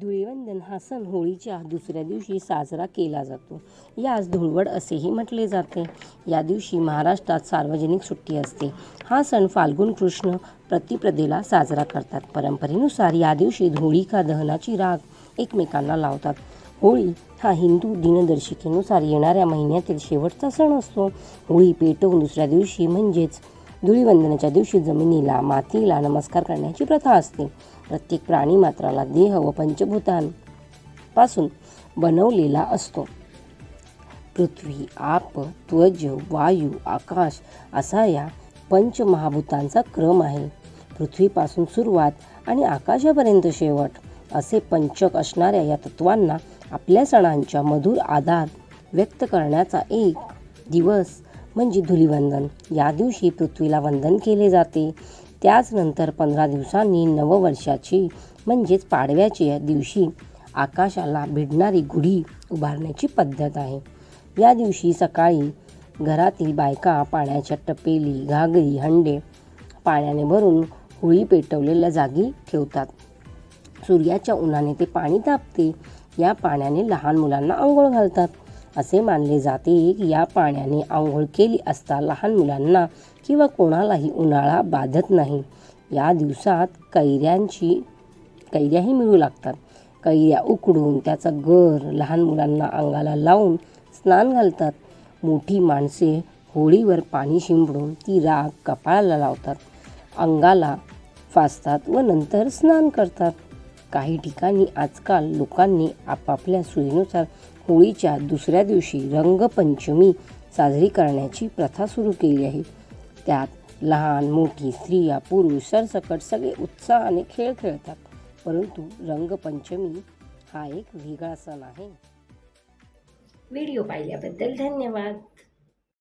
धुळीवंदन हा सण होळीच्या दुसऱ्या दिवशी साजरा केला जातो. यास धुळवड असेही म्हटले जाते. या दिवशी महाराष्ट्रात सार्वजनिक सुट्टी असते. हा सण फाल्गुन कृष्ण प्रतिपदेला साजरा करतात. परंपरेनुसार या दिवशी होळिका दहनाची राग एकमेकांना लावतात. होळी हा हिंदू दिनदर्शिकेनुसार येणाऱ्या महिन्यातील शेवटचा सण असतो. होळी पेटवून दुसऱ्या दिवशी म्हणजेच धुळीवंदनाच्या दिवशी जमिनीला मातीला नमस्कार करण्याची प्रथा असते. प्रत्येक प्राणी मात्राला देह व पंचभूतांपासून बनवलेला असतो. पृथ्वी आप त्वज वायू आकाश असा या पंचमहाभूतांचा क्रम आहे. पृथ्वीपासून सुरुवात आणि आकाशापर्यंत शेवट असे पंचक असणाऱ्या या तत्वांना आपल्या सणांच्या मधुर आधार व्यक्त करण्याचा एक दिवस म्हणजे धुलीवंदन. या दिवशी पृथ्वीला वंदन केले जाते. त्याचनंतर पंधरा दिवसांनी नववर्षाची म्हणजेच पाडव्याच्या दिवशी आकाशाला भिडणारी गुढी उभारण्याची पद्धत आहे. या दिवशी सकाळी घरातील बायका पाण्याच्या टपेली घागरी हंडे पाण्याने भरून होळी पेटवलेल्या जागी ठेवतात. सूर्याच्या उन्हाने ते पाणी तापते. या पाण्याने लहान मुलांना आंघोळ घालतात. असे मानले जाते की या पाण्याने आंघोळ केली असता लहान मुलांना किंवा कोणालाही उन्हाळा बाधत नाही. या दिवसात कैऱ्यांची कैऱ्याही मिळू लागतात. कैऱ्या उकडून त्याचा गर लहान मुलांना अंगाला लावून स्नान घालतात. मोठी माणसे होळीवर पाणी शिंपडून ती राग कपाळाला लावतात. अंगाला फासतात व नंतर स्नान करतात. काही ठिकाणी आजकाल लोकांनी आपापल्या सोयीनुसार होळीच्या दुसऱ्या दिवशी रंगपंचमी साजरी करण्याची प्रथा सुरू केली आहे. त्यात लहान मोठी स्त्रिया पुरुष सरसकट सगळे उत्साहाने खेळ खेळतात परंतु रंगपंचमी हा एक वेगळा सण आहे. व्हिडिओ पाहिल्याबद्दल धन्यवाद.